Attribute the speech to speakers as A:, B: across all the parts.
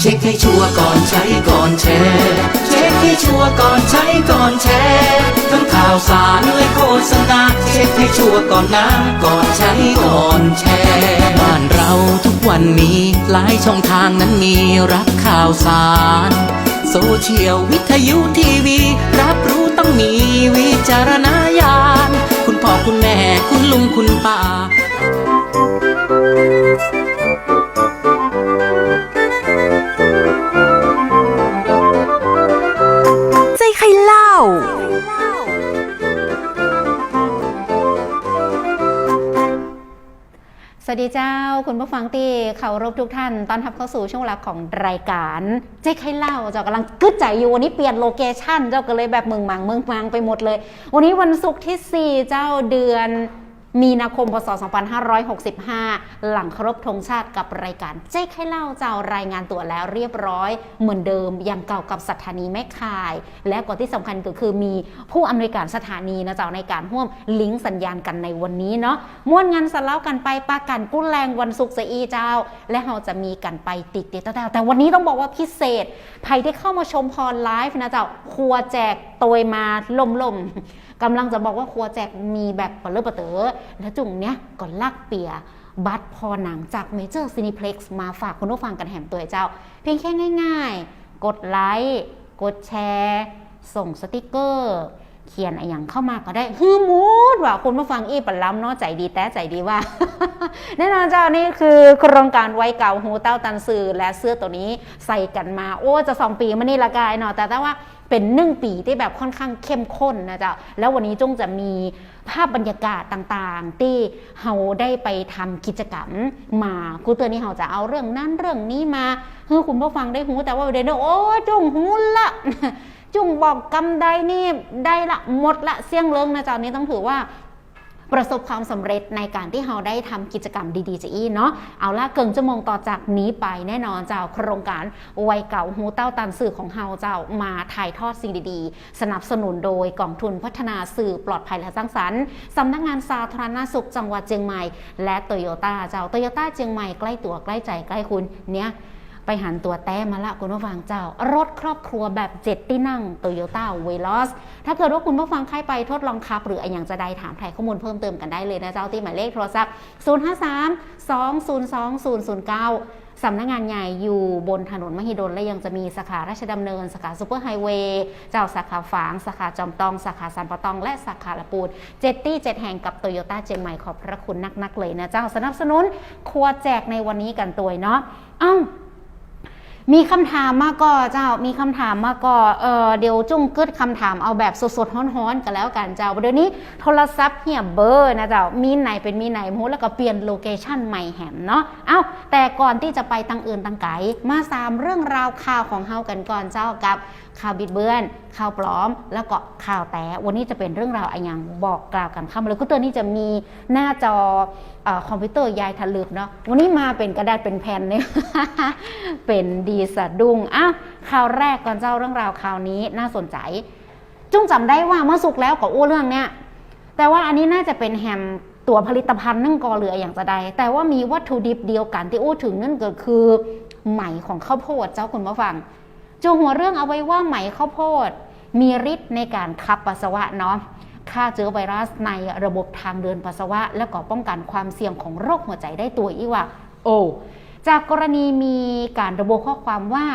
A: เช็คให้ชัวร์ก่อนใช้ก่อนแชร์เช็คให้ชัวร์ก่อนใช้ก่อนแชร์ทั้งข่าวสารและโฆษณาเช็คให้ชัวร์ก่อนนะก่อนใช้ก่อนแชร์บ้านเราทุกวันนี้หลายช่องทางนั้นมีรับข่าวสารโซเชียลวิทยุทีวี รับรู้ต้องมีวิจารณญาณ คุณพ่อคุณแม่คุณลุงคุณป้า
B: สวัสดีเจ้า คุณผู้ฟังที่เคารพทุกท่าน ตอนทับเข้าสู่ช่วงเวลาของรายการเจ๊ใครเล่าเจ้ากำลังกึดใจอยู่วันนี้เปลี่ยนโลเคชั่นเจ้าก็เลยแบบเมืองมังเมืองมังไปหมดเลย วันนี้วันศุกร์ที่ 4 เจ้าเดือน มีนาคมพศ 2565 หลังครพธงชาติกับรายการเจ๊ใครเล่าเจ้ารายงานตัวแล้วเรียบร้อย เหมือนเดิมอย่างเก่ากับสถานีแม่คาย และก็ที่สำคัญก็คือมีผู้อำนวยการสถานีนะเจ้าในการร่วมลิงก์สัญญาณกันในวันนี้เนาะม่วนงานสเล่ากันไปปากันกุ้นแรงวันศุกร์เสียอีเจ้า และเราจะมีกันไปติดติดแต่แต่วันนี้ต้องบอกว่าพิเศษใครที่เข้ามาชมพรไลฟ์นะเจ้าครัวแจกโตยมาล่มๆ กำลังจะบอกว่าครัวแจกมีแบบเปลือเปเต๋อและจุ่งเนี้ยก็ลักเปียบัตรพอหนังจากเมเจอร์ซีนิเพล็กซ์มาฝากคุณผู้ฟังกันแหมตัวเจ้า เพียงแค่ง่าย ๆ กดไลค์ กดแชร์ ส่งสติกเกอร์ เขียนอะไรอย่างเข้ามาก็ได้ฮือมูดว่าคุณผู้ฟังอีปันล้ำเนาะใจดีแต่ใจดีว่า แน่นอนเจ้านี่คือโครงการไว้เก่าหูเต้าตันสื่อและเสื้อตัวนี้ใส่กันมา โอ้จะสองปีมานี่ละกายเนาะแต่แต่ว่าเป็นหนึ่งปีที่แบบค่อนข้างเข้มข้นนะจ๊ะแล้ววันนี้จงจะมีภาพบรรยากาศต่างๆ ที่เฮาได้ไปทำกิจกรรมมากูเตือนนี่เฮาจะเอาเรื่องนั้นเรื่องนี้มาเฮ้คุณผู้ฟังได้หูแต่ว่าเดนโอ้จงหูละ จุงบอกกำไดนี่ได้ละหมดละเสี่ยงเลิงนะจ๊ะนี้ต้องถือว่าประสบความสำเร็จในการที่เราได้ทำกิจกรรมดีๆจะอีเนาะเอาละเกินชั่วโมงต่อจากนี้ไปแน่นอนเจ้าโครงการวัยเก่าหูเต้าตันสื่อของเฮาเจ้ามาถ่ายทอดสิ่งดีๆ สนับสนุนโดยกองทุนพัฒนาสื่อปลอดภัยและสร้างสรรค์สำนักงานสาธารณสุขจังหวัดเชียงใหม่ และโตโยต้าเจ้าโตโยต้าเชียงใหม่ใกล้ตัวใกล้ใจใกล้คุณเนี่ย ไปหันตัวแต้มาละคุณผู้ฟังเจ้า รถครอบครัวแบบเจ็ดที่นั่งโตโยต้าเวลอสถ้าเกิดว่าคุณผู้ฟังใครไปทดลองขับ หรืออย่างจะได้ถามไทยข้อมูลเพิ่มเติมกันได้เลยนะเจ้าที่หมายเลขโทรศัพท์ 053 202 009สำนักงานใหญ่อยู่บนถนนมหิดล และยังจะมีสาขาราชดำเนิน สาขาซูเปอร์ไฮเวย์เจ้าสาขาฝาง สาขาจอมตอง สาขาสันปะตอง และสาขาละปูนเจ็ดตี้เจ็ดแห่งกับโตโยต้าเจียงใหม่ขอบพระคุณนักๆเลยนะเจ้าสนับสนุนครัวแจกในวันนี้กันตัวเนาะอ้า มีคำถามมาก็เจ้ามีคำถามมาก็เออเดี๋ยวจุ้งกึดคำถามเอาแบบสดๆฮ้อนๆกันแล้วกันเจ้าเดี๋ยวนี้โทรศัพท์เหี่ยเบอร์นะเจ้ามีไหนเป็นมีไหนมูแล้วก็เปลี่ยนโลเคชั่นใหม่แหมเนาะเอ้าแต่ก่อนที่จะไปตังอื่นตังไกมาสามเรื่องราวข่าวของเฮากันก่อนเจ้ากับ ข่าวบิดเบือน ข่าวปลอม แล้วก็ข่าวแต่วันนี้จะเป็นเรื่องราวอะไรอย่างบอกกล่าวกันเข้ามาเลยก็ตัวนี้จะมีหน้าจออคอมพิวเตอร์ยายทะลึกเนาะวันนี้มาเป็นกระดาษเป็นแผ่นเนี่ยเป็นดีสะดุ้งอ้าวข่าวแรกก่อนเจ้าเรื่องราวข่าวนี้น่าสนใจ จุ้งจำได้ว่าเมื่อสุกแล้วกับอู้เรื่องเนี้ยแต่ว่าอันนี้น่าจะเป็นแฮมตัวผลิตภัณฑ์นึ่งกอเหลืออย่างจะใดแต่ว่ามีวัตถุดิบเดียวกันที่อู้ถึงนั่นก็คือไหมของข้าวโพดเจ้าคุณผู้ฟัง จูหัวเรื่องเอาไว้ว่าไหมข้าวโพด มีฤทธิ์ในการขับปัสสาวะเนาะฆ่าเชื้อไวรัสในระบบทางเดินปัสสาวะ และก็ป้องกันความเสี่ยงของโรคหัวใจได้ตัวอีกว่า โอ้จากกรณีมีการระบุข้อความว่า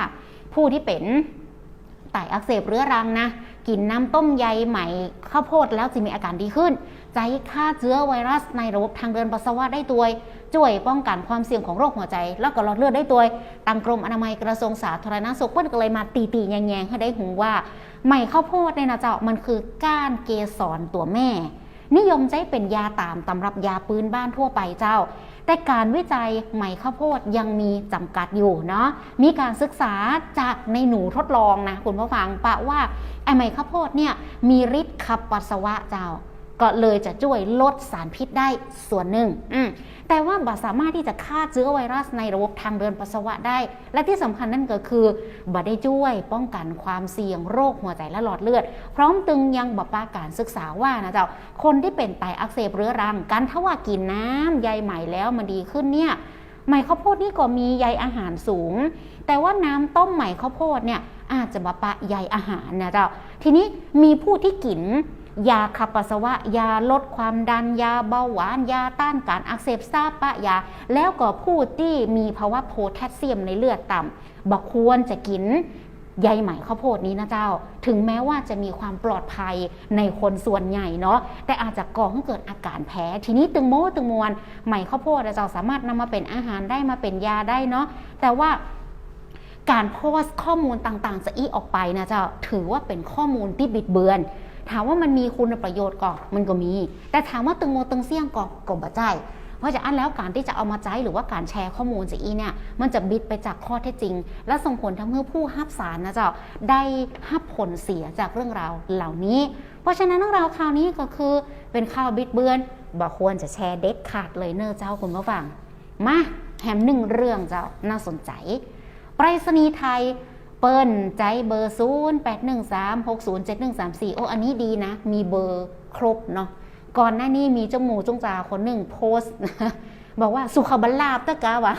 B: ผู้ที่เป็นไตอักเสบเรื้อรังนะ กินน้ำต้มใยไหมข้าวโพดแล้วจะมีอาการดีขึ้น ใจฆ่าเชื้อไวรัสในระบบทางเดินปัสสาวะได้ตัวช่วยป้องกันความเสี่ยงของโรคหัวใจ แล้วก็หลอดเลือดได้ตัวตามกรมอนามัยกระทรวงสาธารณสุขเพิ่นก็เลยมาตีตีๆแยงๆให้ได้หูว่าไหมข้าวโพดเนี่ยนะเจ้ามันคือก้านเกสรตัวแม่ นิยมใช้เป็นยาตามตำรับยาปืนบ้านทั่วไปเจ้า แต่การวิจัยไหมข้าวโพดยังมีจำกัดอยู่เนาะมีการศึกษาจากในหนูทดลองนะคุณผู้ฟังปะว่าไอไหมข้าวโพดเนี่ยมีฤทธิ์ขับปัสสาวะเจ้า ก็เลยจะช่วยลดสารพิษได้ส่วนหนึ่งอืมแต่ว่าบ่สามารถที่จะฆ่าเชื้อไวรัสในระบบทางเดินปัสสาวะได้ และที่สำคัญนั่นก็คือบ่ได้ช่วยป้องกันความเสี่ยงโรคหัวใจและหลอดเลือด พร้อมตึงยังบอกปาการศึกษาว่านะเจ้าคนที่เป็นไตอักเสบเรื้อรังการถ้าว่ากินน้ำใยไหมแล้วมันดีขึ้นเนี่ยไหมข้าวโพดนี่ก็มีใยอาหารสูง แต่ว่าน้ำต้มไหมข้าวโพดเนี่ยอาจจะมาปะใยอาหารนะเจ้าทีนี้มีผู้ที่กิน ยาขับปัสสาวะ ยาลดความดันยาเบาหวาน ยาต้านการอักเสบซาปะยา แล้วก็ผู้ที่มีภาวะโพแทสเซียมในเลือดต่ำบอกควรจะกินใยไหมข้าวโพดนี้นะเจ้า ถึงแม้ว่าจะมีความปลอดภัยในคนส่วนใหญ่เนาะ แต่อาจจะก่อให้เกิดอาการแพ้ ทีนี้ตึงโม้ตึงมวลไหมข้าวโพดอะเจ้าสามารถนำมาเป็นอาหารได้มาเป็นยาได้เนาะ แต่ว่าการโพสต์ข้อมูลต่างๆ จะอีออกไปนะเจ้า ถือว่าเป็นข้อมูลที่บิดเบือน ถามว่ามันมีคุณประโยชน์ก่อมันก็มี แต่ถามว่าตึงโมตึงเสี่ยงก่อก็บ่ใจเพราะฉะนั้นแล้วการที่จะเอามาใช้หรือว่าการแชร์ข้อมูลจะอีเนี่ยมันจะบิดไปจากข้อเท็จจริง และส่งผลทำให้ผู้รับสารนะเจ้าได้รับผลเสียจากเรื่องราวเหล่านี้ เพราะฉะนั้นเรื่องราวคราวนี้ก็คือเป็นข่าวบิดเบือนบ่ควรจะแชร์เด็ดขาดเลยเนอเจ้าคุณผู้ฟังมาแถมหนึ่งเรื่องเจ้าน่าสนใจไปรษณีย์ไทย เปิ้นใจเบอร์0 8 1 3 6 0 7 1 3 4 โอ้อันนี้ดีนะ มีเบอร์ครบเนาะก่อนหน้านี้มีเจ้าหมูจงจาคนหนึ่งโพสต์บอกว่าสุขบัลลาบตะกาวะ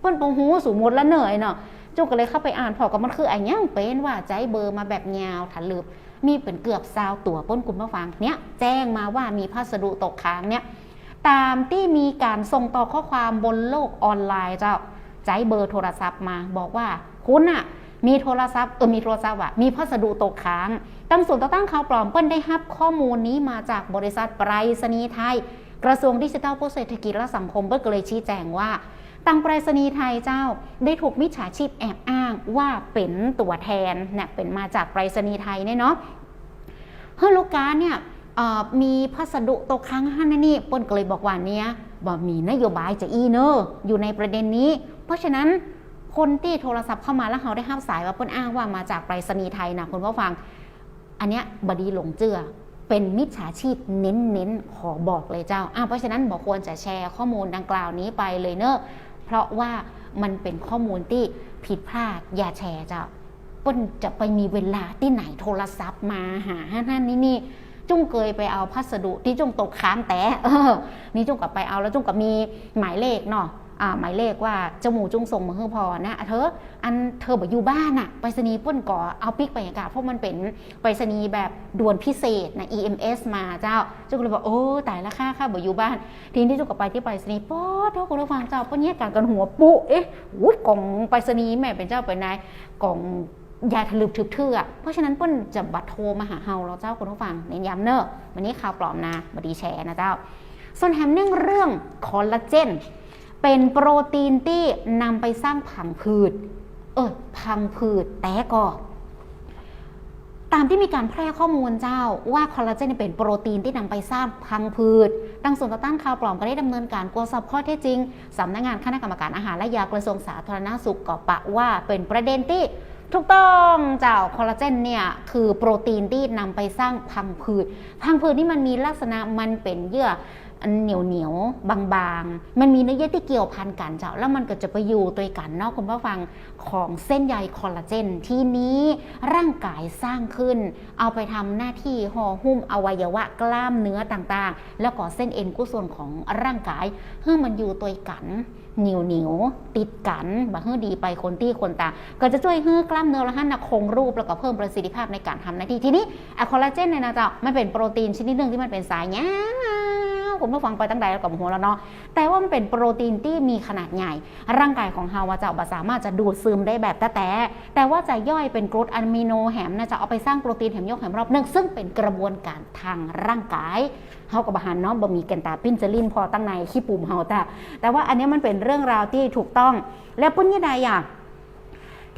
B: เปิ้นปงหูสูหมดละเหนื่อยเนาะจุกก็เลยเข้าไปอ่านพอก็มันคือไอ้ยังเป็นว่าใจเบอร์มาแบบยาวถันลืบมีเป็นเกือบซาวตัวป้นคุณผู้ฟังเนี้ยแจ้งมาว่ามีพัสดุตกค้างเนี่ยตามที่มีการส่งต่อข้อความบนโลกออนไลน์เจ้าใจเบอร์โทรศัพท์มาบอกว่าคุณอะ มีโทรศัพท์เออมีโทรศัพท์อะมีพัสดุตกค้างตั้งศูนต่อต้านข่าวปลอมเปิ้ลได้รับข้อมูลนี้มาจากบริษัทไปรษณีย์ไทย กระทรวงดิจิทัลเพื่อเศรษฐกิจและสังคมเปิ้ลก็เลยชี้แจงว่าทางไปรษณีย์ไทยเจ้าได้ถูกมิจฉาชีพแอบอ้างว่าเป็นตัวแทนเนี่ยเป็นมาจากไปรษณีย์ไทยเนี่ยเนาะเฮ้ยลูกค้าเนี่ยมีพัสดุตกค้างห้านนนี่เปิ้นก็เลยบอกว่าเนี่ยบ่มีนโยบายจะอีเนอร์อยู่ในประเด็นนี้ เพราะฉะนั้น คนที่โทรศัพท์เข้ามาแล้วเขาได้ห้ามสายว่าเปิ้นอ้างว่ามาจากไปรษณีย์ไทยนะคุณผู้ฟัง อันเนี้ยบดีหลงเจือเป็นมิจฉาชีพเน้นๆ ขอบอกเลยเจ้าอ้าเพราะฉะนั้นบอกควรจะแชร์ข้อมูลดังกล่าวนี้ไปเลยเนอะเพราะว่ามันเป็นข้อมูลที่ผิดพลาดอย่าแชร์เจ้าป้นจะไปมีเวลาที่ไหนโทรศัพท์มาหานั่นนี่นี่จุ้งเคยไปเอาพัสดุที่จุ้งตกค้างแต่เออนี่จุ้งกับไปเอาแล้วจุ้งกับมีหมายเลขเนาะ หมายเลขว่าเจ้าหมูจุ้งส่งมาให้พอนะเธออันเธอบอกอยู่บ้านอะไปรษณีย์ป้นก่อเอาปิกไปอากาศเพราะมันเป็นไปรษณีย์แบบด่วนพิเศษนะ EMS มาเจ้าจุ้งก็เลยบอกโอ้ตายละค่าค่าบอกอยู่บ้าน ทีนี้จุ้งกับไปที่ไปรษณีย์ป๊อดเท่าคุณผู้ฟังเจ้าเปิ้นเนี่ยการกันหัวปุ๊เอ๊ะอุ้ยกล่องไปรษณีย์แม่เป็นเจ้าเป็นนายกล่องยาทะลึบทึบเทือเพราะฉะนั้นป้นจะบัตรโทรมาหาเฮาเราเจ้าคุณผู้ฟังเน้นย้ำเนอะวันนี้ข่าวปลอมนะบดีแชร์นะเจ้าส่วนแฮมเนื่องเรื่องคอลลาเจน เป็นโปรตีนที่นำไปสร้างผังผืด เออพังผืดแต่ก็ตามที่มีการแพร่ข้อมูลเจ้าว่าคอลลาเจนเป็นโปรตีนที่นำไปสร้างพังผืดดังส่วนต่อต้านข่าวปลอมก็ได้ดำเนินการตรวจสอบข้อเท็จจริงสำนักงานคณะกรรมการอาหารและยากระทรวงสาธารณสุขก็ปะว่าเป็นประเด็นที่ถูกต้องเจ้าคอลลาเจนเนี่ยคือโปรตีนที่นำไปสร้างพังผืดพังผืดนี่มันมีลักษณะมันเป็นเยื่อ อันเหนียวเหนียวบางๆ มันมีเนื้อเยื่อที่เกี่ยวพันกันเจ้า แล้วมันก็จะไปอยู่ตัวกันเนอกคุณผู้ฟังของเส้นใยคอลลาเจน ที่นี้ร่างกายสร้างขึ้น เอาไปทำหน้าที่ห่อหุ้มอวัยวะกล้ามเนื้อต่างๆ แล้วก็เส้นเอ็นกุส่วนของร่างกายเพื่อมันอยู่ตัวกันเหนียวเหนียวติดกันบะเฮือดีไปคนที่คนตาก็จะช่วยให้กล้ามเนื้อและหันนะคงรูปแล้วก็เพิ่มประสิทธิภาพในการทำหน้าที่ทีนี้อะคอลลาเจนเนี่ยนะเจ้ามันเป็นโปรตีนชนิดหนึ่งที่มันเป็นสายยาว ผมผู้ฟังไปตั้งแต่แล้วกับหัวแล้วเนาะแต่ว่ามันเป็นโปรตีนที่มีขนาดใหญ่ ร่างกายของเฮาว่าจ้าบ่สามารถจะดูดซึมได้แบบแต่แต่แต่ว่าจะย่อยเป็นกรดอะมิโนแหมนะจะเอาไปสร้างโปรตีนแหมยกแหมรอบหนึงซึ่งเป็นกระบวนการทางร่างกายเฮากับบะหันเนาะบ่มีแกนตาปิ้นจะลินพอตั้งในขี้ปุ่มเฮาแต่แต่ว่าอันนี้มันเป็นเรื่องราวที่ถูกต้อง แล้วปุ้นยี่ใดอะ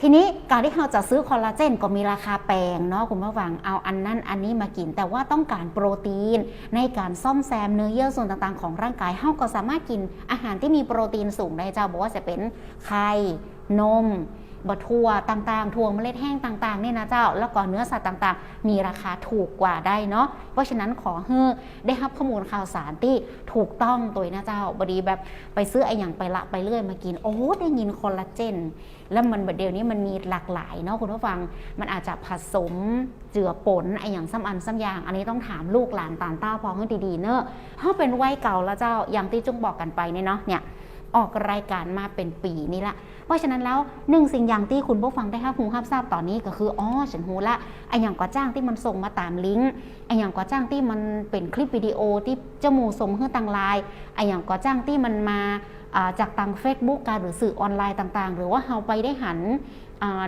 B: ทีนี้การที่เราจะซื้อคอลลาเจนก็มีราคาแพงเนาะคุณผู้ฟังเอาอันนั้นอันนี้มากิน แต่ว่าต้องการโปรตีน ในการซ่อมแซมเนื้อเยื่อส่วนต่างๆของร่างกายเฮาก็สามารถกินอาหารที่มีโปรตีนสูงได้เจ้าบอกว่าจะเป็นไข่นมบะทั่วต่างๆถั่วเมล็ดแห้งต่างๆเนี่ยนะเจ้า แล้วก็เนื้อสัตว์ต่างๆ มีราคาถูกกว่าได้เนาะ เพราะฉะนั้นขอให้ได้รับข้อมูลข่าวสารที่ถูกต้องตัวนะเจ้า บดีแบบไปซื้อไอ้อย่างไปละไปเรื่อยมากิน โอ้ได้ยินคอลลาเจน แล้วมันแบบเดียวนี้มันมีหลากหลายเนาะคุณผู้ฟัง มันอาจจะผสมเจือปนไอ้อย่างซ้ำอันซ้ำอยาง อันนี้ต้องถามลูกหลานตานต้าพอให้ดีๆเนอะถ้าเป็นวัยเก่าแล้วเจ้าอย่างที่จุ้งบอกกันไปเนี่ยเนาะเนี่ยออกรายการมาเป็นปีนี่ละ เพราะฉะนั้นแล้วหนึ่งสิ่งอย่างที่คุณผู้ฟังได้รับหูรับทราบตอนนี้ก็คืออ๋อฉันหูละไออย่างก่อจ้างที่มันส่งมาตามลิงก์ไออย่างก่อจ้างที่มันเป็นคลิปวิดีโอที่เจ้าหมูส่งเพื่อตังไลน์ไออย่างก่อจ้างที่มันมา จากทาง Facebook การหรือสื่อออนไลน์ต่างๆ หรือว่าเราไปได้หัน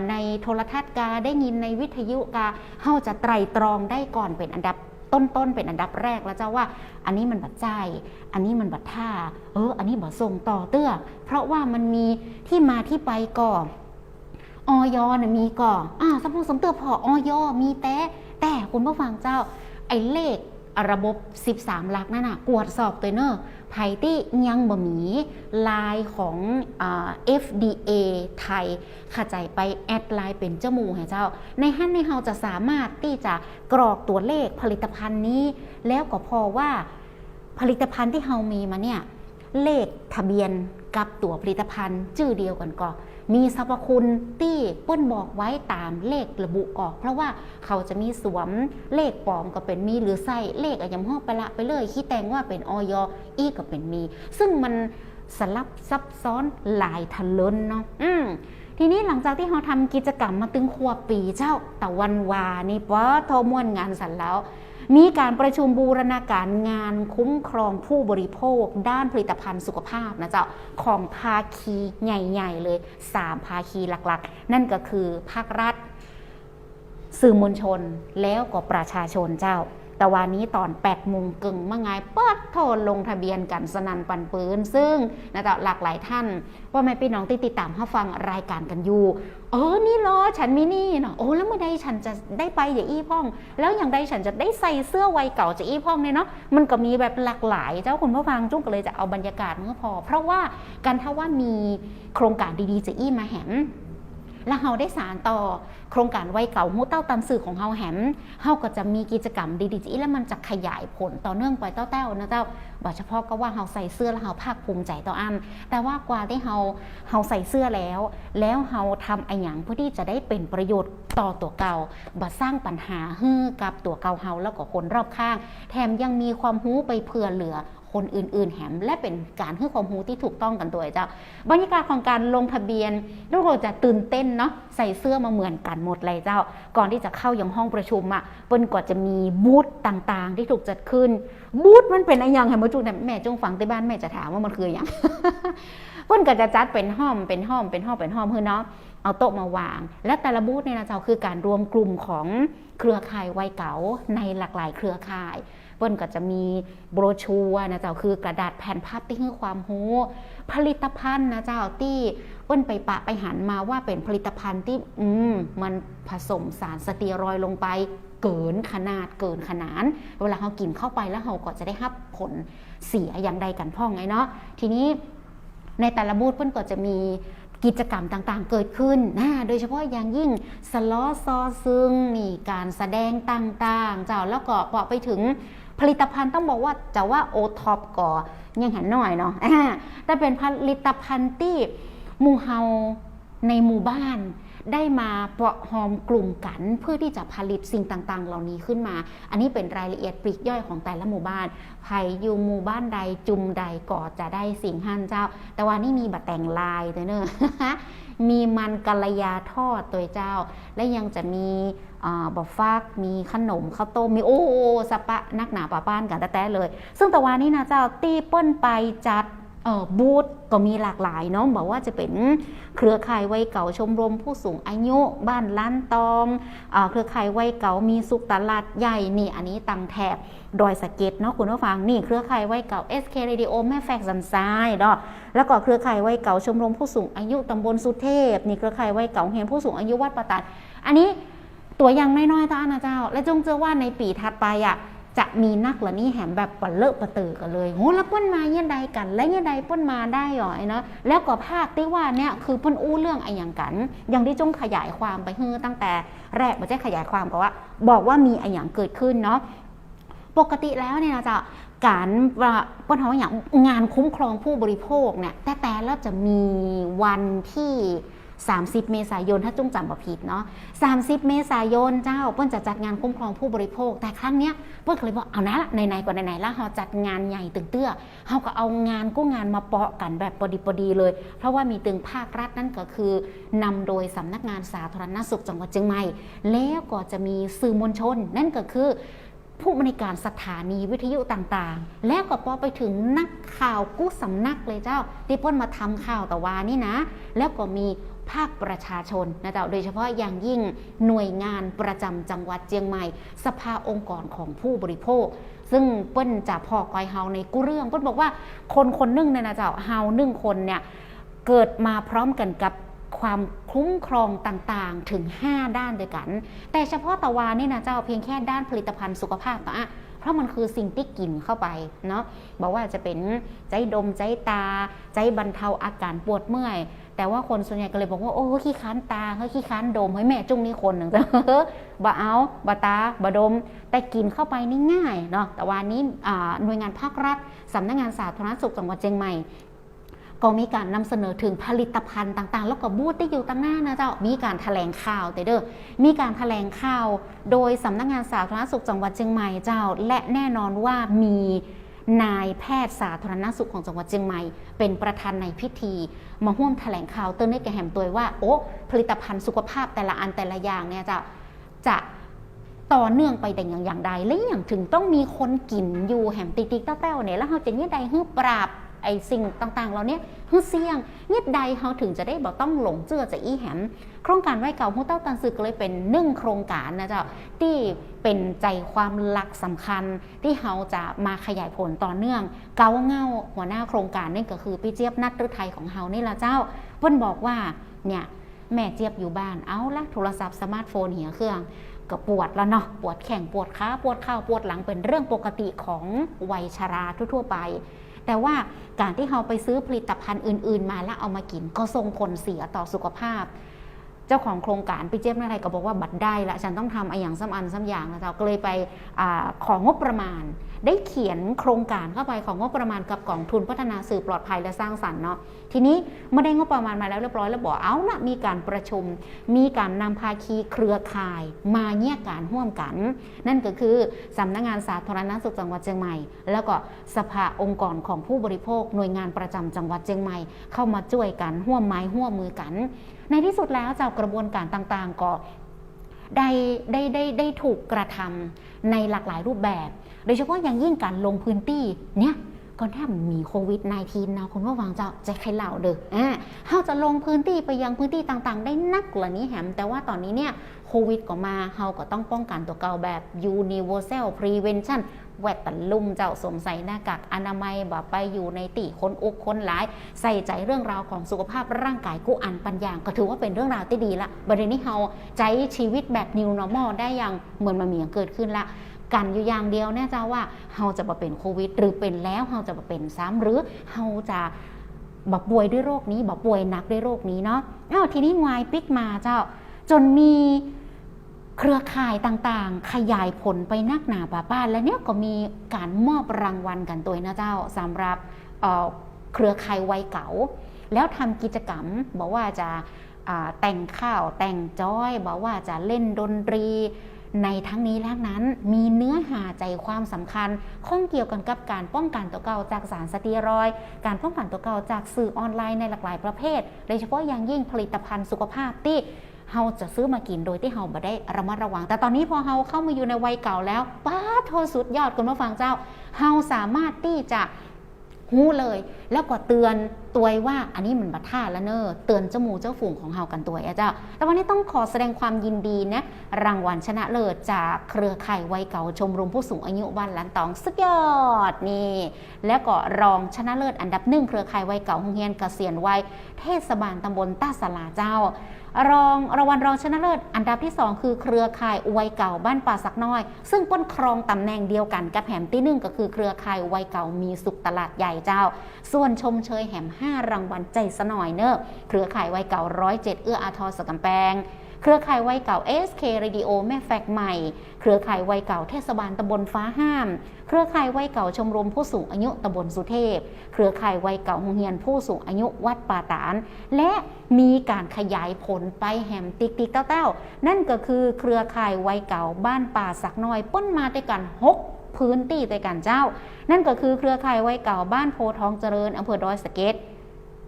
B: ในโทรทัศน์กาได้ยินในวิทยุกาเราจะไตรตรองได้ก่อนเป็นอันดับต้นๆเป็นอันดับแรกแล้วเจ้าว่า อันนี้มันบัดใจ อันนี้มันบัดท่า เออ อันนี้บัดส่งต่อเตื้อ เพราะว่ามันมีที่มาที่ไปก่อออยนะมีก่ออ่าสมพงสมเตือพอออยมีแต่แต่คุณผู้ฟังเจ้า ไอ้เลขระบบ 13 หลักนั่นน่ะ กวดสอบตัวเนอะ ไผที่ยังบ่มีลายของอา FDA ไทยขจายไปแอดไลน์เป็นเจ้าหมูให้เจ้า ในขั้นในเฮาจะสามารถที่จะกรอกตัวเลขผลิตภัณฑ์นี้ แล้วก็พอว่าผลิตภัณฑ์ที่เฮามีมาเนี่ยเลขทะเบียนกับตัวผลิตภัณฑ์ชื่อเดียวกันก่อน มีสรรพคุณที่ป้นบอกไว้ตามเลขระบุออก เพราะว่าเขาจะมีสวมเลขปลอมก็เป็นมีหรือใส่เลขอะยำห้อไปละไปเลยคิดแตงว่าเป็นออยอีก็เป็นมี ซึ่งมันสลับซับซ้อนหลายทะลนเนาะอืมทีนี้หลังจากที่เราทำกิจกรรมมาตึงขวบปีเจ้าตะวันวานี่ปะโทมวนงานสันแล้ว มีการประชุมบูรณาการงานคุ้มครองผู้บริโภค ด้านผลิตภัณฑ์สุขภาพนะเจ้าของภาคีใหญ่ๆ เลย 3 ภาคีหลักๆ นั่นก็คือภาครัฐ สื่อมวลชนแล้วก็ประชาชนเจ้า แต่วันนี้ตอน8โมงกึ่งเมื่อไงเปิดโทรลงทะเบียนกันสนันปันปืน ซึ่งนะเจ้าหลากหลายท่าน ว่าไม่พี่น้องที่ติดตามรับฟังรายการกันอยู่เออนี่เหรอฉันมีนี่เนาะโอ้แล้วเมื่อใดฉันจะได้ไปอย่าอี้พ่อง แล้วอย่างใดฉันจะได้ใส่เสื้อวัยเก่าจะอี้พ่องเนี่ยเนาะมันก็มีแบบหลากหลายเจ้าคุณผู้ฟังจุ้งก็เลยจะเอาบรรยากาศมาพอ เพราะว่าการถ้าว่ามีโครงการดีๆจะอี้มาแหม แล้วเฮาได้สารต่อโครงการไวัยเก่าหูเต้าตันสื่อของเฮาแหมเฮาก็จะมีกิจกรรมดีๆแล้วมันจะขยายผลต่อเนื่องไปเต้าๆนะเจ้าบ่เฉพาะก็ว่าเฮาใส่เสื้อแล้วเฮาภาคภูมิใจต่ออัน แต่ว่ากว่าที่เฮาเฮาใส่เสื้อแล้ว แล้วเฮาทำไอหยังเพื่อที่จะได้เป็นประโยชน์ต่อตัวเก่าบ่สร้างปัญหาให้กับตัวเก่าเฮาแล้วก็คนรอบข้าง แถมยังมีความรู้ไปเผื่อเหลือ คนอื่นๆ แหมและเป็นการให้ความรู้ที่ถูกต้องกันตัวเจ้า บรรยากาศของการลงทะเบียนทุกคนจะตื่นเต้นเนาะใส่เสื้อมาเหมือนกันหมดเลยเจ้า ก่อนที่จะเข้ายังห้องประชุมอะ่ะเปิ้นก็จะมีบูธต่างๆ ที่ถูกจัดขึ้น บูธมันเป็นอะไรอย่างไงมาจูแต่แม่จงฟังที่บ้านแม่จะถามว่ามันคืออย่างเปิ้นก็จะจัดเป็นห้องเป็นห้องเป็นห้องเป็นห้องเพื่อเนาะเอาโต๊ะมาวาง และแต่ละบูธเนี่ยนะเจ้าคือการรวมกลุ่มของเครือข่ายวัยเก๋าในหลากหลายเครือข่าย ปิ้นก็จะมีโบรชัวนะเจ้าคือกระดาษแผ่นพับที่ให้ความรู้ผลิตภัณฑ์นะเจ้าที่เปิ้นไปปะไปหันมาว่าเป็นผลิตภัณฑ์ที่อืมมันผสมสารสเตียรอยด์ลงไปเกินขนาดเกินขนาดเวลาเรากินเข้าไปแล้วเราก็จะได้รับผลเสียอย่างใดกันพ่องไงเนาะทีนี้ในแต่ละบูธเปิ้นก็จะมีกิจกรรมต่างๆ เกิดขึ้นนะโดยเฉพาะอย่างยิ่งสล้อซอซึ่งนี่การแสดงต่างๆ เจ้าแล้วก็บอไปถึง ผลิตภัณฑ์ต้องบอกว่าจะว่าโอท็อปก่อยังหันหน่อยเนาะแต่เป็นผลิตภัณฑ์ที่มูเฮาในหมู่บ้าน ได้มาเปาะหอมกลุ่มกันเพื่อที่จะผลิตสิ่งต่างๆ เหล่านี้ขึ้นมา อันนี้เป็นรายละเอียดปลีกย่อยของแต่ละหมู่บ้านใครอยู่หมู่บ้านใดจุมใดก็จะได้สิ่งหันเจ้า แต่ว่านี่มีบัตรแต่งลายตัวเนอะมีมันกัลยาทอดตัวเจ้า และยังจะมีอบอฟักมีขนมข้าวต้มมีโอ้สปะนักหนาป่าป้านกันแต่เลย ซึ่งแต่วันนี้นะเจ้าตีเปิ้นไปจัด บูธก็มีหลากหลายเนาะบอกว่าจะเป็นเครือข่ายวัยเก่าชมรมผู้สูงอายุบ้านล้านตองอเครือข่ายวัยเก่ามีสุขตลาดใหญ่นี่อันนี้ตังแถบดอยสะเก็ดเนาะคุณผู้ฟังนี่เครือข่ายวัยเก่า SK Radio แม่แฟกสันทรายเนาะแล้วก็เครือข่ายวัยเก่าชมรมผู้สูงอายุตำบลสุเทพนี่เครือข่ายวัยเก่าเห็นผู้สูงอายุวัดประตานอันนี้ตัวอย่างน้อยๆท่านนะเจ้า และจงเชื่อว่าในปีถัดไปอะ จะมีนักละนี่แหมแบบปะเลอะปะเตือกันเลยโหแล้วป้นมาเยี่ยใดกัน และเยี่ยใดป้นมาได้หรอไอ้เนาะแล้วก็ภาคที่ว่าเนี่ยคือป้นอู้เรื่องไอ้อย่างกัน อย่างที่จงขยายความไปเฮือตั้งแต่แรกม่ใช่ขยายความก็ว่า บอกว่ามีไอ้อย่างเกิดขึ้นเนาะปกติแล้วเนี่ยนะจะการว่าปัญหาอย่างงานคุ้มครองผู้บริโภคเนี่ยแต่แต่แล้วจะมีวันที่ 30 เมษายนถ้าจุ้งจำบ่ผิดเนาะ30 เมษายนเจ้าเปิ้นจะจัดงานคุ้มครองผู้บริโภค แต่ครั้งเนี้ยเปิ้นเลยบอกเอานะไหนๆก็ไหนๆแล้วเราจัดงานใหญ่ตึงเตื้อเราก็เอางานกู้งานมาเปาะกันแบบพอดีพอดีเลย เพราะว่ามีตึงภาครัฐนั่นก็คือนำโดยสำนักงานสาธารณสุขจังหวัดเชียงใหม่แล้วก็จะมีสื่อมวลชน นั่นก็คือผู้บริการสถานีวิทยุต่างๆ แล้วก็พอไปถึงนักข่าวกู้สำนักเลยเจ้าที่เพ่นมาทำข่าวตะวานี่นะ แล้วก็มี ภาคประชาชนนะเจ้าโดยเฉพาะอย่างยิ่งหน่วยงานประจำจังหวัดเชียงใหม่ สภาองค์กรของผู้บริโภค ซึ่งเปิ้นจะพอกอยเฮาในกู้เรื่องเปิ้นบอกว่าคนคนนึ่งเนี่ยนะเจ้าเฮาหนึ่งคนเนี่ยเกิดมาพร้อมกันกับความคุ้มครองต่างๆถึง 5 ด้านด้วยกัน แต่เฉพาะตะวานนี่นะเจ้าเพียงแค่ด้านผลิตภัณฑ์สุขภาพต่อะเพราะมันคือสิ่งที่กินเข้าไปเนาะบอกว่าจะเป็นใจดมใจตา ใจบรรเทาอาการปวดเมื่อย แต่ว่าคนส่วนใหญ่ก็เลยบอกว่าโอ้ขี้ค้านตาเฮ้ยขี้ค้านดมเฮ้ยแม่จุ้งนี่คนหนึ่งบ่เอาบ่ตาบ่ดม แต่กินเข้าไปนี่ง่ายเนาะแต่วันนี้หน่วยงานภาครัฐสำนักงานสาธารณสุขจังหวัดเชียงใหม่ก็มีการนำเสนอถึงผลิตภัณฑ์ต่างๆ แล้วก็บูธที่อยู่ตั้งหน้านะเจ้า มีการแถลงข่าวแต่เด้อ มีการแถลงข่าว โดยสำนักงานสาธารณสุขจังหวัดเชียงใหม่เจ้า และแน่นอนว่ามี นายแพทย์สาธารณสุขของจังหวัดเชียงใหม่ เป็นประธานในพิธี มาห่วมแถลงข่าวเตือนให้แก่แหมตัวว่า โอ้ผลิตภัณฑ์สุขภาพแต่ละอันแต่ละอย่างเนี่ยจะจะต่อเนื่องไปแต่อย่างอย่างใดและอย่างถึงต้องมีคนกินอยู่แหมติ๊กติ๊กแต้าเนี่ยแล้วเขาจะเนี่ยใดฮือปราบ ไอ้สิ่งต่างๆเราเนี่ยฮือเสี่ยงเงียบใดเขาถึงจะได้บอกต้องหลงเจือจะอีแหมโครงการไว้เก่าหูเต้าตันซึกเลยเป็นหนึ่งโครงการนะเจ้าที่เป็นใจความหลักสำคัญที่เขาจะมาขยายผลต่อเนื่อง เกาเงาหัวหน้าโครงการนี่ก็คือพี่เจี๊ยบนัทฤทัยของเฮานี่ละเจ้าเพิ่นบอกว่าเนี่ยแม่เจี๊ยบอยู่บ้านเอาละโทรศัพท์สมาร์ทโฟนเหียเครื่องก็ปวดแล้วเนาะปวดแข้งปวดขาปวดเข่าปวดหลังเป็นเรื่องปกติของวัยชราทั่ว ๆ ไป แต่ว่าการที่เราไปซื้อผลิตภัณฑ์อื่น ๆ มาแล้วเอามากิน ก็ส่งผลเสียต่อสุขภาพ เจ้าของโครงการพี่เจี๊ยบอะไรก็บอกว่าบัตรได้ละฉันต้องทำไอ้อย่างซ้ำอันซ้ำอย่างนะเราก็เลยไปอของงบประมาณ ได้เขียนโครงการเข้าไปของงบประมาณกับกองทุนพัฒนาสื่อปลอดภัยและสร้างสรรค์เนาะทีนี้เมื่อได้งบประมาณมาแล้วเรียบร้อยแล้วบอกเอาละมีการประชุม มีการนำภาคีเครือข่ายมาแยกการร่วมกัน นั่นก็คือสำนักงานสาธารณสุขจังหวัดเชียงใหม่ แล้วก็สภาองค์กรของผู้บริโภคหน่วยงานประจำจังหวัดเชียงใหม่ เข้ามาช่วยกันร่วมไม้ร่วมมือกัน ในที่สุดแล้วจ้ากระบวนการต่างๆก็ ได้ได้ได้ได้ถูกกระทำในหลากหลายรูปแบบ โดยเฉพาะอย่างยิ่งการลงพื้นที่เนี่ยก็แทบมีโควิด -19 นะคุณผู้ฟังจะจะใครเล่าเด้ออ่าเขาจะลงพื้นที่ไปยังพื้นที่ต่างๆ ได้นักกว่านี้แหม แต่ว่าตอนนี้เนี่ยโควิดก็มาเขาก็ต้องป้องกันตัวเก่าแบบ universal prevention แวดตะลุ่มเจ้าสวมใส่หน้ากากอนามัยแบบไปอยู่ในตีคนอกคนหลาย ใส่ใจเรื่องราวของสุขภาพร่างกายกู้อันปัญญาก็ถือว่าเป็นเรื่องราวที่ดีละประเด็นนี้เฮาใจชีวิตแบบ new normal ได้อย่างเหมือนมามีอย่างเกิดขึ้นละกันอยู่อย่างเดียวแน่เจ้าว่าเฮาจะมาเป็นโควิด หรือเป็นแล้วเฮาจะมาเป็นซ้ำหรือเฮาจะบป่วยด้วยโรคนี้บป่วยหนักด้วยโรคนี้เนาะอ้าวทีนี้วายปิกมาเจ้า จนมี เครือข่ายต่างๆ ขยายผลไปนักหนาป่าบ้าน และเนี่ยก็มีการมอบรางวัลกันตัวนะเจ้าสำหรับเเครือข่ายวัยเก่า แล้วทำกิจกรรมบอกว่าจะาแต่งข้าวแต่งจ้อยบอกว่าจะเล่นดนตรีในทั้งนี้และนั้นมีเนื้อหาใจความสำคัญ ข้องเกี่ยวกันกับการป้องกันตัวเก่าจากสารสเตียรอยด์การป้องกันตัวเก่าจากสื่อออนไลน์ในหลากหลายประเภท โดยเฉพาะอย่างยิ่งผลิตภัณฑ์สุขภาพที่ เฮาจะซื้อมากินโดยที่เฮาไม่ได้ระมัดระวัง แต่ตอนนี้พอเฮาเข้ามาอยู่ในวัยเก่าแล้วป้าโทสุดยอดคุณผู้ฟังเจ้าเฮาสามารถที่จะหู้เลย แล้วก็เตือนตัวว่าอันนี้มันบัท่าแล้วเนอเตือนเจ้าหมูเจ้าฝูงของเฮากันตัวอะเจ้าแต่วันนี้ต้องขอแสดงความยินดีนะรางวัลชนะเลิศจากเครือข่ายวัยเก่าชมรมผู้สูงอายุบ้านลันตองสุดยอดนี่แล้วก็รองชนะเลิศอันดับหนึ่งเครือข่ายวัยเก่าโรงเรียนเกษียณวัยเทศบาลตำบลต้าสลาเจ้า รองรางวัลรองชนะเลิศอันดับที่ 2 คือเครือข่ายวัยเก่าบ้านป่าสักน้อย ซึ่งป้นครองตำแหน่งเดียวกันกับแหมที่หนึ่งก็คือเครือข่ายวัยเก่ามีสุขตลาดใหญ่เจ้า ส่วนชมเชยแหม 5 รางวัลใจสน่อยเนอะเครือข่ายวัยเก่าร้อยเจ็ดเอื้ออาทรสกำแพง เครือข่ายวัยเก่า SK Radio แม่แฟกใหม่ เครือข่ายวัยเก่าเทศบาลตำบลฟ้าห้าม เครือข่ายวัยเก่าชมรมผู้สูงอายุตำบลสุเทพ เครือข่ายวัยเก่าโรงเรียนผู้สูงอายุวัดป่าตาน และมีการขยายผลไปแหมติ๊กติ๊กเต้าเต้าๆนั่นก็คือเครือข่ายวัยเก่าบ้านป่าสักน้อยป้นมาด้วยกันหกพื้นที่ด้วยกันเจ้า นั่นก็คือเครือข่ายวัยเก่าบ้านโพทองเจริญอำเภอดอยสะเก็ด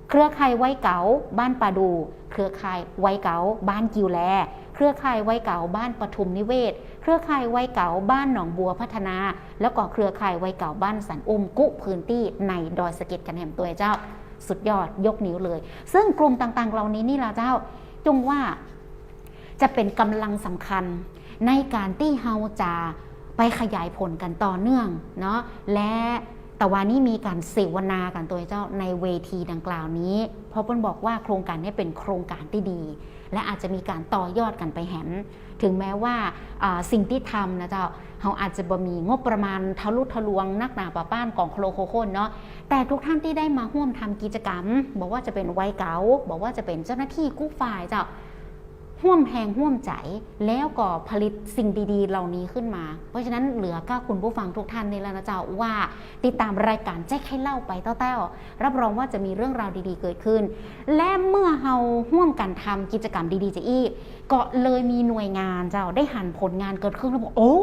B: เครือข่ายไวเก๋าบ้านปาดู เครือข่ายไวเก๋าบ้านกิวแล เครือข่ายไวเก๋าบ้านปทุมนิเวศ เครือข่ายไวเก๋าบ้านหนองบัวพัฒนา แล้วก็เครือข่ายไวเก๋าบ้านสันอุ้มกุพื้นที่ในดอยสะเก็ดกันแหมตัวเจ้า สุดยอดยกนิ้วเลย ซึ่งกลุ่มต่างๆ เหล่านี้นี่ละเจ้า จงว่าจะเป็นกำลังสำคัญในการที่เฮาจะไปขยายผลกันต่อเนื่องเนาะและ แต่ว่านี่มีการเสวนากันตัวเจ้าในเวทีดังกล่าวนี้ เพราะเปิ้ลบอกว่าโครงการนี้เป็นโครงการที่ดี และอาจจะมีการต่อยอดกันไปแหมถึงแม้ว่าสิ่งที่ทำนะเจ้าเขาอาจจะบ่มีงบประมาณทะลุทะลวงนักหนาป่าป้านของโครโคโคนเนาะแต่ทุกท่านที่ได้มาร่วมทำกิจกรรม บอกว่าจะเป็นวัยเก๋าบอกว่าจะเป็นเจ้าหน้าที่กู้ฝ่ายเจ้า ห่วมแหงห่วมใจ แล้วก็ผลิตสิ่งดีๆ เหล่านี้ขึ้นมา เพราะฉะนั้นเหลือก็คุณผู้ฟังทุกท่านนี่แล้วนะเจ้าว่าติดตามรายการแจ้งให้เล่าไปเต้าๆรับรองว่าจะมีเรื่องราวดีๆ เกิดขึ้น และเมื่อเฮาห่วมกันทำกิจกรรมดีๆจะอีกก็เลยมีหน่วยงานเจ้าได้หันผลงานเกิดขึ้นแล้วบอกโอ้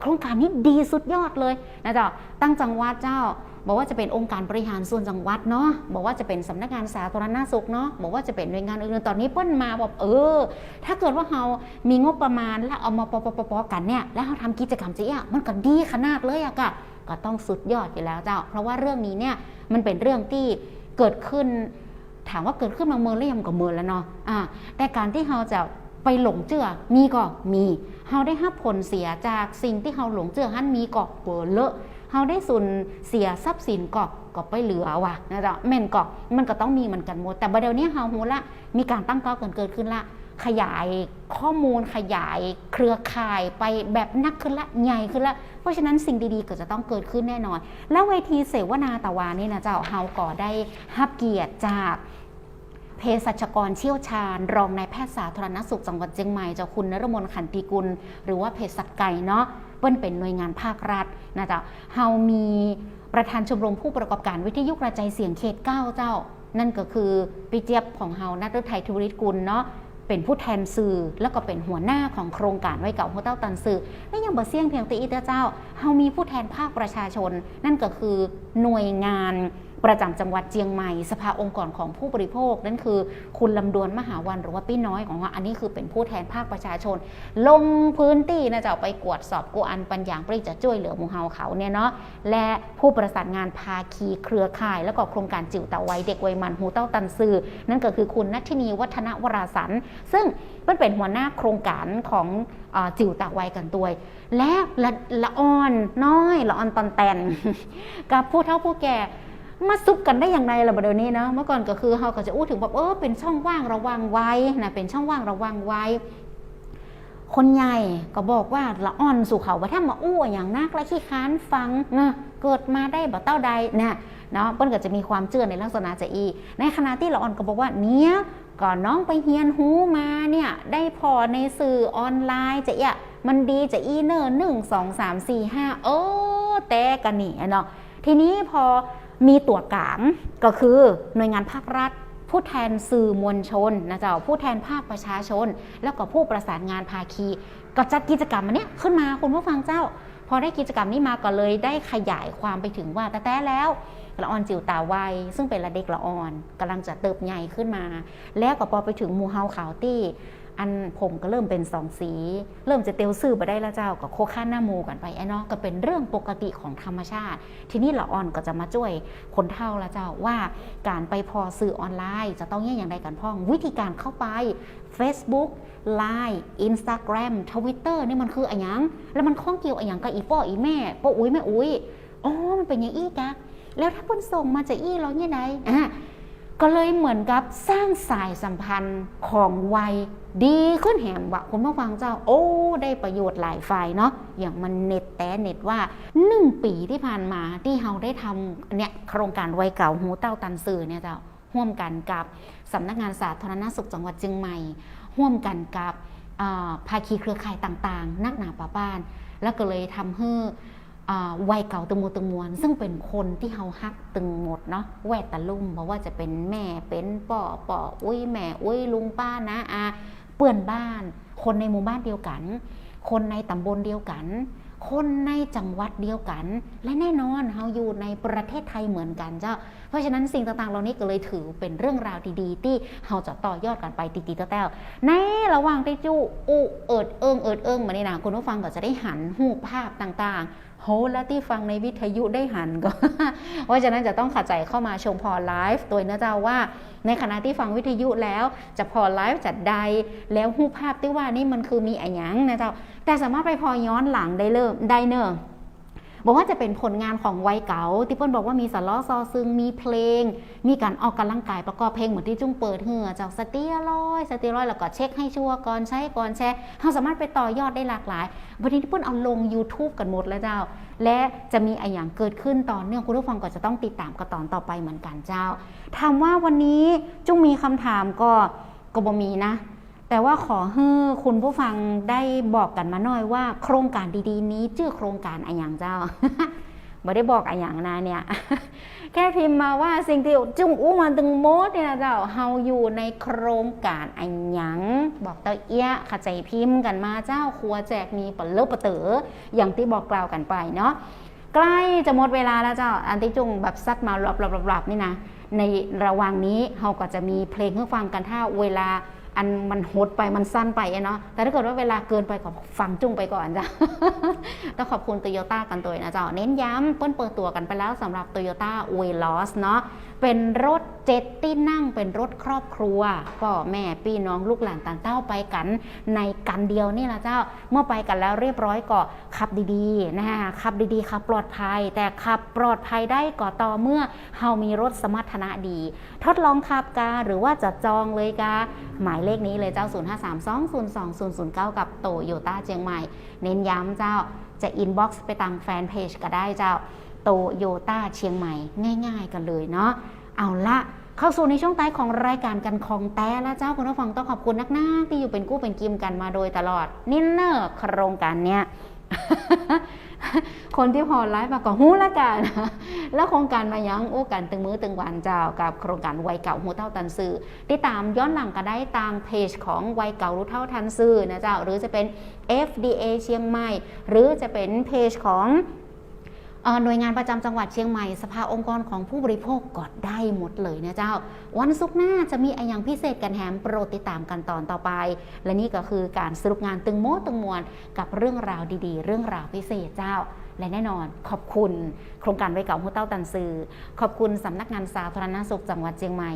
B: โครงการนี้ดีสุดยอดเลยนะเจ้าตั้งจังหวัดเจ้า บอกว่าจะเป็นองค์การบริหารส่วนจังหวัดเนาะบอกว่าจะเป็นสำนักงานสาธารณาสุขเนาะบอกว่าจะเป็นหน่วยงานอื่นๆตอนนี้เปิ้นมาบอกเออ ถ้าเกิดว่าเรามีงบประมาณแล้วเอามาปปปปกันเนี่ยแล้วเราทำกิจกรรมจะอะมันก็ดีขนาดเลยอะกะก็ต้องสุดยอดอยู่แล้วเจ้า เพราะว่าเรื่องนี้เนี่ยมันเป็นเรื่องที่เกิดขึ้น ถามว่าเกิดขึ้นมาเมืองแล้วยังก็เมืองแล้วเนาะอ่าแต่การที่เราจะไปหลงเชื่อมีก็มีเราได้รับผลเสียจากสิ่งที่เราหลงเชื่อหันมีก็เปิดเลอะ เฮาได้สูญเสียทรัพย์สินก็ก็ไปเหลือว่ะนะจ๊ะแม่นก็มันก็ต้องมีเหมือนกันหมดแต่บัดเดี๋ยวนี้เฮาฮู้ละมีการตั้งเก้าเกินเกิดขึ้นละขยายข้อมูลขยายเครือข่ายไปแบบนักขึ้นละใหญ่ขึ้นละเพราะฉะนั้นสิ่งดีๆก็จะต้องเกิดขึ้นแน่นอน แล้วเวทีเสวนาตะวานี่นะเจ้าเฮาก็ได้รับเกียรติจากเภสัชกรเชี่ยวชาญ รองนายแพทย์สาธารณสุขจังหวัดเชียงใหม่เจ้าคุณนรมนขันติกุล หรือว่าเภสัชไก่เนาะ ปิ้นเป็นหน่วยงานภาครัฐนะเจ้าเฮามีประธานชมรมผู้ประกอบการวิทยุกระจายเสียงเขตเก้าเจ้า นั่นก็คือปีเจี๊ยบของเฮานัทฤทัยธุริตกุลเนาะเป็นผู้แทนสื่อแล้วก็เป็นหัวหน้าของโครงการไว้เก่าโฮเต้าตันสื่อและยังบ่เสี่ยงเพียงตีอีเตอร์เจ้าเฮามีผู้แทนภาคประชาชน นั่นก็คือหน่วยงาน ประจำจังหวัดเจียงใหม่ สภาองค์กรของผู้บริโภค นั่นคือ คุณลำดวนมหาวันหรือว่าปี้น้อยของเราอันนี้คือเป็นผู้แทนภาคประชาชน ลงพื้นที่นะจะไปกวดสอบกูอันปัญญาปริจะช่วยเหลือมูเฮาเขาเนี่ยเนาะและผู้ประสานงานภาคีเครือข่าย แล้วก็โครงการจิ๋วตาไวเด็กวัยมันหูเต้าตันซือนั่นก็คือคุณนัทินีวัฒนวราสันซึ่งมันเป็นหัวหน้าโครงการของอจิ๋วตาไวกันตัวและละละอ่อนน้อยละอ่อนตอนแตนกับผู้เฒ่าผู้แก่ มาซุบกันได้อย่างไรล่ะบัดเดี๋ยวนี้นะเมื่อก่อนก็คือเขาก็จะอู้ถึงแบบเออเป็นช่องว่างระวังไว้นะเป็นช่องว่างระวังไว้ คนใหญ่ก็บอกว่าละอ่อนสู่เขาว่าถ้ามาอู้อย่างนักและขี้ค้านฟังนะเกิดมาได้บ่เต้าใดนะเนาะเปิ้นก็จะมีความเชื่อในลักษณะจะอีในขณะที่ละอ่อนก็บอกว่าเนี้ยก่อนน้องไปเฮียนหูมาเนี่ยได้พอในสื่อออนไลน์จะอะมันดีจะอีเนอร์หนึ่งสองสามสี่ห้าโอ้แต่กันนี่เนาะทีนี้พอ มีตัวกลางก็คือหน่วยงานภาครัฐ ผู้แทนสื่อมวลชนนะเจ้าผู้แทนภาคประชาชน แล้วก็ผู้ประสานงานภาคีก็จัดกิจกรรมอันเนี้ยขึ้นมาคุณผู้ฟังเจ้า พอได้กิจกรรมนี้มาก็เลยได้ขยายความไปถึงว่าแต่แต่แล้วละออนจิ๋วตาวัยซึ่งเป็นละเด็กละออนกำลังจะเติบใหญ่ขึ้นมา แล้วก็พอไปถึงมูเฮาขาวตี้ อันผมก็เริ่มเป็นสองสี เริ่มจะเตียวซื่อไปได้แล้วเจ้าก็โคข้าหน้าโมกันไปไอ้เนาะก็เป็นเรื่องปกติของธรรมชาติ ทีนี้ละอ่อนก็จะมาช่วยคนเท่าละเจ้าว่าการไปพอสื่อออนไลน์ จะต้องแย่อย่างไรกันพ่องวิธีการเข้าไป Facebook Line Instagram Twitter นี่มันคืออะไรยัง แล้วมันข้องเกี่ยวอะไรยังกับอีป้ออีแม่ป้ออุ้ยแม่อุ้ยอ๋อมันเป็นอย่างอี้กะแล้วถ้าเพิ่นส่งมาจะอี้เราเนี่ยไงอะ ก็เลยเหมือนกับสร้างสายสัมพันธ์ของวัยดีขึ้นแหมวะคุณผู้ฟังเจ้าโอ้ ได้ประโยชน์หลายฝ่ายเนาะอย่างมันเน็ตแต่เน็ตว่าหนึ่งปีที่ผ่านมาที่เราได้ทำเนี่ยโครงการวัยเก่าหูเต้าตันสื่อเนี่ยเจ้าร่วมกันกับสำนักงานสาธารณสุขจังหวัดเชียงใหม่ ร่วมกันกับอ่าภาคีเครือข่ายต่างๆ นักหนาป่าบ้าน แล้วก็เลยทำให้ วัยเก่าตึงมวตึงมวลซึ่งเป็นคนที่เฮาฮักตึงหมดเนาะแวดตะลุ่มเพราะว่าจะเป็นแม่เป็นป่อป่ออุ้ยแม่อุ้ยลุงป้านะอาเปื่อนบ้าน คนในหมู่บ้านเดียวกัน คนในตำบลเดียวกัน คนในจังหวัดเดียวกัน และแน่นอนเฮาอยู่ในประเทศไทยเหมือนกันเจ้า เพราะฉะนั้นสิ่งต่างๆเหล่านี้ก็เลยถือเป็นเรื่องราวดีๆ ที่เฮาจะต่อยอดกันไปตีๆแต้วในระหว่างที่จูอุเอิดเอิงเอิดเอิงมานี่นะคุณผู้ฟังก็จะได้หันหูภาพต่างๆ โหและที่ฟังในวิทยุได้หันก็เพราะฉะนั้นจะต้องขัดใจเข้ามาชมพอไลฟ์ตัวนะเจ้าว่า ในขณะที่ฟังวิทยุแล้วจะพอไลฟ์จัดใดแล้วหูภาพที่ว่านี่มันคือมีอะไรหยังนะเจ้าแต่สามารถไปพอย้อนหลังได้เริ่มได้เนอะ บอกว่าจะเป็นผลงานของวัยเก๋าที่เปิ้ลบอกว่ามีสล้อซอซึงมีเพลง มีการออกกำลังกายประกอบเพลงเหมือนที่จุ้งเปิดเหือจากสเตียรอยสเตียรอยแล้วก็เช็คให้ชัวร์ก่อนใช้ก่อนแชร์เราสามารถไปต่อยอดได้หลากหลายวันนี้ที่เปิ้ลเอาลง YouTube กันหมดแล้วเจ้า และจะมีอะไรอย่างเกิดขึ้นต่อเนื่องคุณผู้ฟังก็จะต้องติดตามกันตอนต่อไปเหมือนกันเจ้าถามว่าวันนี้จุ้งมีคำถามก็ก็บ่มีนะ แต่ว่าขอให้คุณผู้ฟังได้บอกกันมาหน่อยว่า โครงการดีๆ นี้ชื่อโครงการอะไรอย่างเจ้าไม่ได้บอกอะไรอย่างนะเนี่ย แค่พิมพ์มาว่าสิ่งที่จุงอู้มาตึงโมดเนี่ยเจ้าเฮาอยู่ในโครงการอันหยังบอกเตอเอียขใจพิมพ์กันมาเจ้าครัวแจกมีปะเลอะปะเต๋ออย่างที่บอกกล่าวกันไปเนาะใกล้จะหมดเวลาแล้วเจ้า อันที่จุงแบบซัดมาหลับๆๆๆนี่นะในระหว่างนี้เฮาก็จะมีเพลงให้ฟังกันถ้าเวลา อันมันหดไปมันสั้นไปเนาะแต่ถ้าเกิดว่าเวลาเกินไปก็ฟังจุ้งไปก่อนจ้ะต้องขอบคุณโตโยต้ากันตัวนะจ้ะเน้นย้ำเปิ้ลเปิดตัวกันไปแล้วสำหรับโตโยต้าเวลอสเนาะ เป็นรถเจ็ตที่นั่งเป็นรถครอบครัวพ่อแม่พี่น้องลูกหลานต่างเต้าไปกันในกันเดียวนี่นะเจ้า เมื่อไปกันแล้วเรียบร้อยก็ขับดีๆนะคะขับดีๆขับปลอดภัย แต่ขับปลอดภัยได้ก็ต่อเมื่อเฮามีรถสมรรถนะดี ทดลองขับกาหรือว่าจะจองเลยกาหมายเลขนี้เลยเจ้า 0532020009 กับโตโยต้าเชียงใหม่ เน้นย้ำเจ้าจะอินบ็อกซ์ไปตามแฟนเพจก็ได้เจ้า โตโยต้าเชียงใหม่ง่าย ๆ กันเลยเนาะเอาละเข้าสู่ในช่วงท้ายของรายการกันคองแต้แล้วเจ้าคุณผู้ฟังต้องขอบคุณนักหน้าที่อยู่เป็นกู้เป็นกิมกันมาโดยตลอดนี่เนอะโครงการเนี้ยคนที่พอไลฟ์มาก็หู้ละกันแล้วโครงการมายังโอ้กันตึงมือตึงวันเจ้ากับโครงการวัยเก่าหูเท่าทันซื้อติดตามย้อนหลังกันได้ตามเพจของวัยเก่ารู้เท่าทันซื้อนะเจ้าหรือจะเป็น FDA เชียงใหม่ หรือจะเป็นเพจของ หน่วยงานประจำจังหวัดเชียงใหม่สภาองค์กรของผู้บริโภคกอดได้หมดเลยนะเจ้า วันศุกร์หน้าจะมีอะไรอย่างพิเศษกันแฮมโปรดติดตามกันตอนต่อไป และนี่ก็คือการสรุปงานตึงโม้ตึงมวลกับเรื่องราวดีๆ เรื่องราวพิเศษเจ้า และแน่นอน ขอบคุณโครงการไว้เก่าหัวเต้าตันซือ ขอบคุณสำนักงานสาธารณสุขจังหวัดเชียงใหม่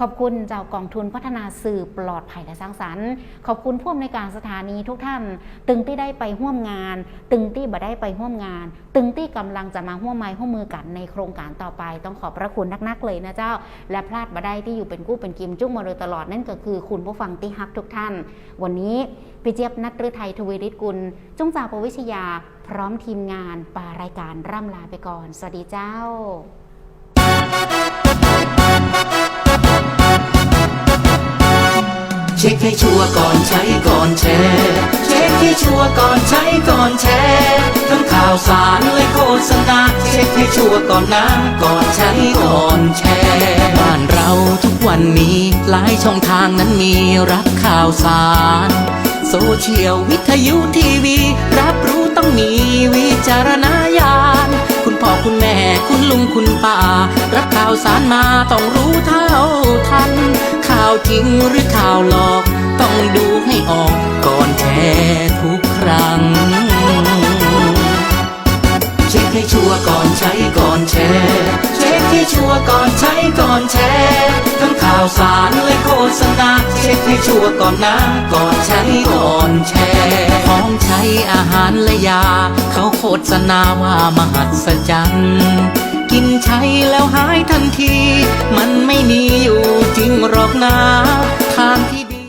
B: ขอบคุณเจ้ากองทุนพัฒนาสื่อปลอดภัยและสร้างสรรค์ ขอบคุณผู้อำนวยการสถานีทุกท่าน ตึงที่ได้ไปร่วมงาน ตึงที่บ่ได้ไปร่วมงาน ตึงที่กำลังจะมาร่วมไม้ร่วมมือกันในโครงการต่อไป ต้องขอบพระคุณนักๆเลยนะเจ้า และพลาดบ่ได้ที่อยู่เป็นกู้เป็นกิมจุ้งมาโดยตลอดนั่นก็คือคุณผู้ฟังที่ฮักทุกท่าน วันนี้พี่เจี๊ยบนัทฤทัยทวีฤทธิ์กุลจุ้งจ่าปวิชยา พร้อมทีมงานปารายการร่ำลาไปก่อน สวัสดีเจ้า
A: เช็คให้ชัวร์ก่อนใช้ก่อนแชร์เช็คให้ชัวร์ก่อนใช้ก่อนแชร์ทั้งข่าวสารและโฆษณาเช็คให้ชัวร์ก่อนนะก่อนใช้ก่อนแชร์บ้านเราทุกวันนี้หลายช่องทางนั้นมีรับข่าวสาร โซเชียลวิทยุทีวี รับรู้ต้องมี คุณลุงคุณป้า รับข่าวสารมาต้องรู้เท่าทัน ข่าวจริงหรือข่าวหลอก ต้องดูให้ออกก่อนแชร์ทุกครั้งเช็คให้ชัวร์ก่อนใช้ก่อนแชร์ เช็คให้ชัวร์ก่อนใช้ก่อนแชร์ทั้งข่าวสารและโฆษณาเช็คให้ชัวร์ก่อนนะก่อนใช้ก่อนแชร์ของใช้อาหารและยา เขาโฆษณาว่ามหัศจรรย์กินใช้แล้วหายทันที มันไม่มีอยู่จริงหรอกนะทางที่ดี